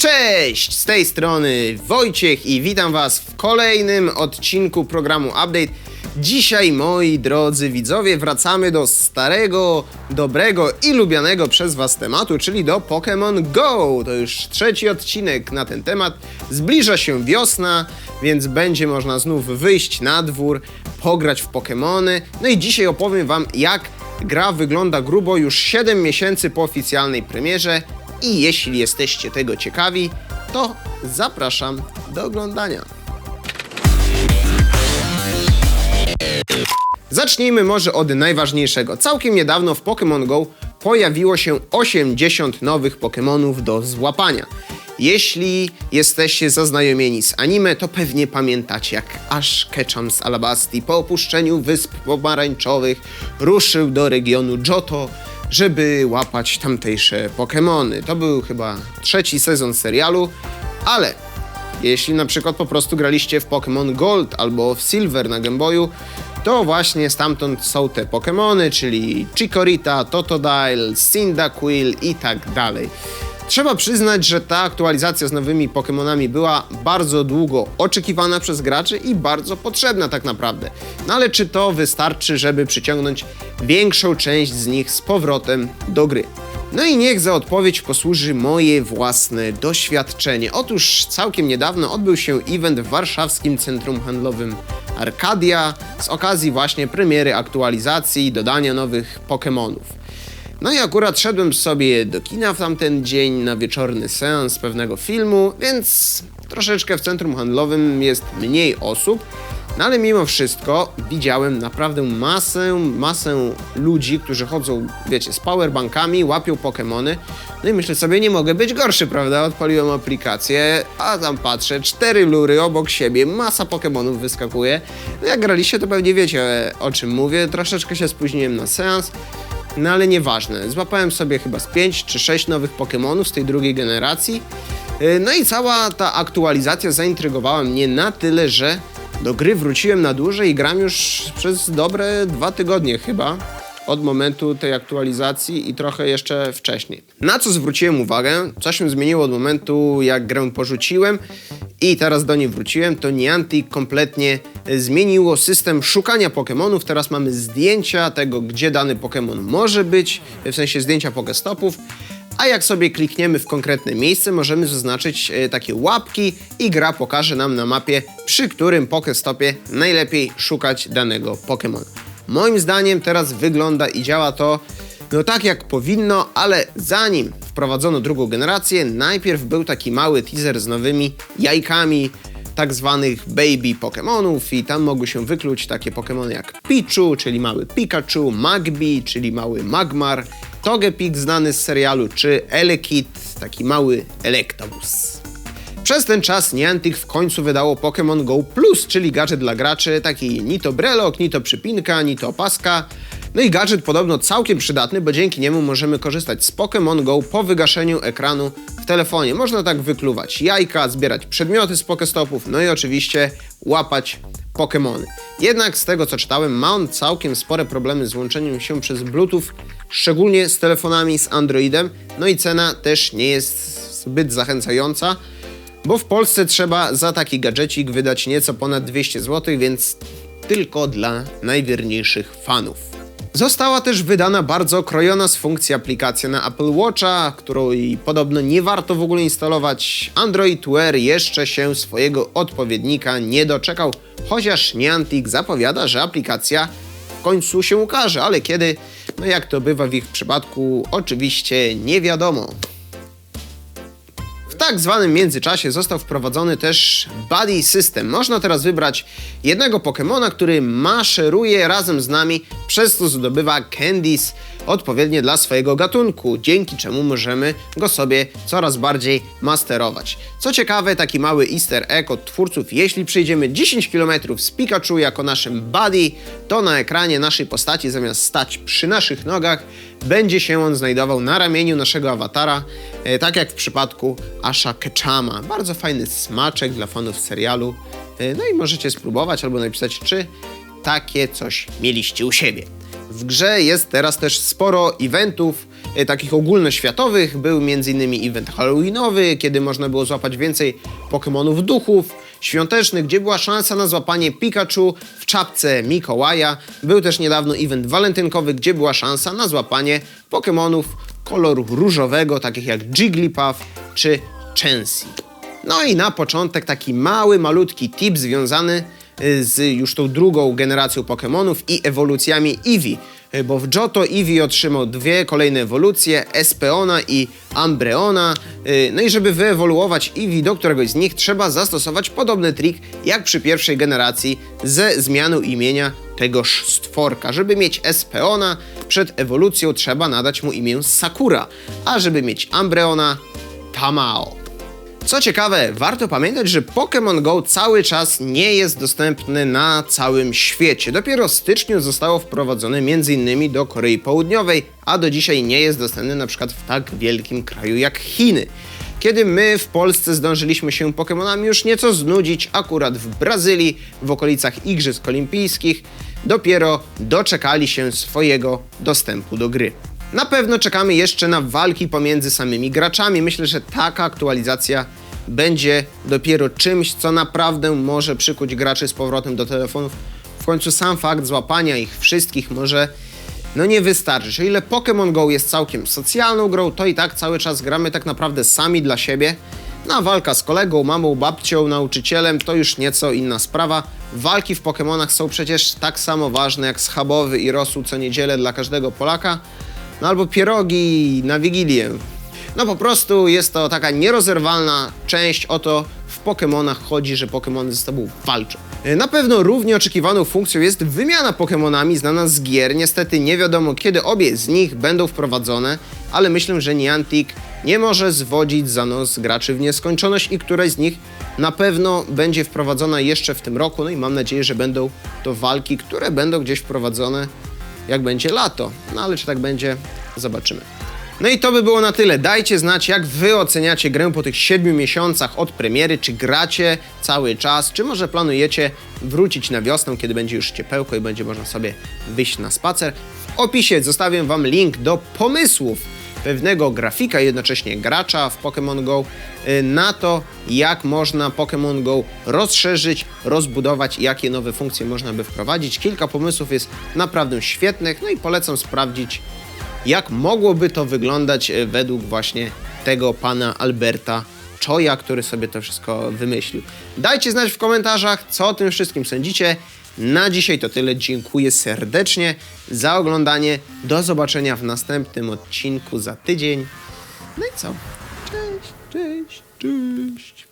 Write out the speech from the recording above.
Cześć! Z tej strony Wojciech i witam Was w kolejnym odcinku programu Update. Dzisiaj, moi drodzy widzowie, wracamy do starego, dobrego i lubianego przez Was tematu, czyli do Pokémon Go. To już trzeci odcinek na ten temat. Zbliża się wiosna, więc będzie można znów wyjść na dwór, pograć w Pokémony. No i dzisiaj opowiem Wam, jak gra wygląda grubo już 7 miesięcy po oficjalnej premierze. I jeśli jesteście tego ciekawi, to zapraszam do oglądania. Zacznijmy może od najważniejszego. Całkiem niedawno w Pokémon Go pojawiło się 80 nowych Pokémonów do złapania. Jeśli jesteście zaznajomieni z anime, to pewnie pamiętacie, jak Ash Ketchum z Alabasti po opuszczeniu Wysp Pomarańczowych ruszył do regionu Johto, żeby łapać tamtejsze Pokémony. To był chyba trzeci sezon serialu, ale jeśli na przykład po prostu graliście w Pokémon Gold albo w Silver na Game Boyu, to właśnie stamtąd są te Pokémony, czyli Chikorita, Totodile, Cyndaquil i tak dalej. Trzeba przyznać, że ta aktualizacja z nowymi Pokémonami była bardzo długo oczekiwana przez graczy i bardzo potrzebna tak naprawdę. No ale czy to wystarczy, żeby przyciągnąć większą część z nich z powrotem do gry? No i niech za odpowiedź posłuży moje własne doświadczenie. Otóż całkiem niedawno odbył się event w warszawskim centrum handlowym Arcadia z okazji właśnie premiery aktualizacji i dodania nowych Pokémonów. No i akurat szedłem sobie do kina w tamten dzień na wieczorny seans pewnego filmu, więc troszeczkę w centrum handlowym jest mniej osób, no ale mimo wszystko widziałem naprawdę masę, masę ludzi, którzy chodzą, wiecie, z powerbankami, łapią Pokémony. No i myślę sobie, nie mogę być gorszy, prawda? Odpaliłem aplikację, a tam patrzę, cztery lury obok siebie, masa Pokémonów wyskakuje. No jak graliście, to pewnie wiecie o czym mówię. Troszeczkę się spóźniłem na seans. No ale nieważne, złapałem sobie chyba z 5 czy 6 nowych Pokémonów z tej drugiej generacji. Yy, No i cała ta aktualizacja zaintrygowała mnie na tyle, że do gry wróciłem na dłużej i gram już przez dobre dwa tygodnie chyba. Od momentu tej aktualizacji i trochę jeszcze wcześniej. Na co zwróciłem uwagę, co się zmieniło od momentu jak grę porzuciłem i teraz do niej wróciłem, to Niantic kompletnie zmieniło system szukania Pokémonów. Teraz mamy zdjęcia tego, gdzie dany Pokémon może być, w sensie zdjęcia Pokestopów. A jak sobie klikniemy w konkretne miejsce, możemy zaznaczyć e, takie łapki i gra pokaże nam na mapie, przy którym Pokestopie najlepiej szukać danego Pokémona. Moim zdaniem teraz wygląda i działa to no tak jak powinno, ale zanim wprowadzono drugą generację, najpierw był taki mały teaser z nowymi jajkami tak zwanych baby Pokémonów i tam mogły się wykluć takie Pokémony jak Pichu, czyli mały Pikachu, Magby, czyli mały Magmar, Togepi znany z serialu, czy Elekid, taki mały Electabuzz. Przez ten czas Niantic w końcu wydało Pokémon Go Plus, czyli gadżet dla graczy, taki ni to brelok, ni to przypinka, ni to opaska. No i gadżet podobno całkiem przydatny, bo dzięki niemu możemy korzystać z Pokémon Go po wygaszeniu ekranu telefonie. Można tak wykluwać jajka, zbierać przedmioty z Pokestopów, no i oczywiście łapać Pokémony. Jednak z tego co czytałem, ma on całkiem spore problemy z łączeniem się przez Bluetooth, szczególnie z telefonami z Androidem, no i cena też nie jest zbyt zachęcająca bo w Polsce trzeba za taki gadżecik wydać nieco ponad 200 zł, więc tylko dla najwierniejszych fanów. Została też wydana bardzo okrojona z funkcji aplikacja na Apple Watcha, której podobno nie warto w ogóle instalować. Android Wear jeszcze się swojego odpowiednika nie doczekał, chociaż Niantic zapowiada, że aplikacja w końcu się ukaże, ale kiedy, no jak to bywa w ich przypadku, oczywiście nie wiadomo. W tak zwanym międzyczasie został wprowadzony też Buddy System. Można teraz wybrać jednego Pokemona, który maszeruje razem z nami, przez co zdobywa candies odpowiednie dla swojego gatunku, dzięki czemu możemy go sobie coraz bardziej masterować. Co ciekawe, taki mały easter egg od twórców, jeśli przejdziemy 10 km z Pikachu jako naszym buddy, to na ekranie naszej postaci zamiast stać przy naszych nogach, będzie się on znajdował na ramieniu naszego awatara, e, tak jak w przypadku Asha Ketchama. Bardzo fajny smaczek dla fanów serialu. E, No i możecie spróbować albo napisać, czy takie coś mieliście u siebie. W grze jest teraz też sporo eventów, e, takich ogólnoświatowych. Był m.in. event halloweenowy, kiedy można było złapać więcej Pokémonów duchów, świąteczny, gdzie była szansa na złapanie Pikachu w czapce Mikołaja. Był też niedawno event walentynkowy, gdzie była szansa na złapanie Pokémonów koloru różowego, takich jak Jigglypuff czy Chansey. No i na początek taki mały, malutki tip związany z już tą drugą generacją Pokémonów i ewolucjami Eevee. Bo w Johto Eevee otrzymał dwie kolejne ewolucje, Espeona i Ambreona. Y, No i żeby wyewoluować Eevee do któregoś z nich trzeba zastosować podobny trik jak przy pierwszej generacji ze zmianą imienia tegoż stworka. Żeby mieć Espeona przed ewolucją trzeba nadać mu imię Sakura, a żeby mieć Ambreona Tamao. Co ciekawe, warto pamiętać, że Pokémon Go cały czas nie jest dostępny na całym świecie. Dopiero w styczniu zostało wprowadzone m.in. do Korei Południowej, a do dzisiaj nie jest dostępny przykład w tak wielkim kraju jak Chiny. Kiedy my w Polsce zdążyliśmy się Pokémonami już nieco znudzić, akurat w Brazylii, w okolicach Igrzysk Olimpijskich, dopiero doczekali się swojego dostępu do gry. Na pewno czekamy jeszcze na walki pomiędzy samymi graczami. Myślę, że taka aktualizacja będzie dopiero czymś, co naprawdę może przykuć graczy z powrotem do telefonów. W końcu sam fakt złapania ich wszystkich może no nie wystarczyć. O ile Pokémon Go jest całkiem socjalną grą, to i tak cały czas gramy tak naprawdę sami dla siebie. Na walka z kolegą, mamą, babcią, nauczycielem to już nieco inna sprawa. Walki w Pokémonach są przecież tak samo ważne jak schabowy i rosół co niedzielę dla każdego Polaka. No albo pierogi na Wigilię. No po prostu jest to taka nierozerwalna część o to w Pokémonach chodzi, że Pokémony ze sobą walczą. E, Na pewno równie oczekiwaną funkcją jest wymiana Pokémonami znana z gier. Niestety nie wiadomo kiedy obie z nich będą wprowadzone, ale myślę, że Niantic nie może zwodzić za nos graczy w nieskończoność i któraś z nich na pewno będzie wprowadzona jeszcze w tym roku. No i mam nadzieję, że będą to walki, które będą gdzieś wprowadzone jak będzie lato. No ale czy tak będzie, zobaczymy. No i to by było na tyle. Dajcie znać, jak wy oceniacie grę po tych 7 miesiącach od premiery. Czy gracie cały czas, czy może planujecie wrócić na wiosnę, kiedy będzie już ciepełko i będzie można sobie wyjść na spacer. W opisie zostawię wam link do pomysłów pewnego grafika jednocześnie gracza w Pokémon Go na to, jak można Pokémon Go rozszerzyć, rozbudować jakie nowe funkcje można by wprowadzić. Kilka pomysłów jest naprawdę świetnych, no i polecam sprawdzić, jak mogłoby to wyglądać e, według właśnie tego pana Alberta Choya, który sobie to wszystko wymyślił. Dajcie znać w komentarzach, co o tym wszystkim sądzicie. Na dzisiaj to tyle. Dziękuję serdecznie za oglądanie. Do zobaczenia w następnym odcinku za tydzień. No i co? Cześć, cześć, cześć.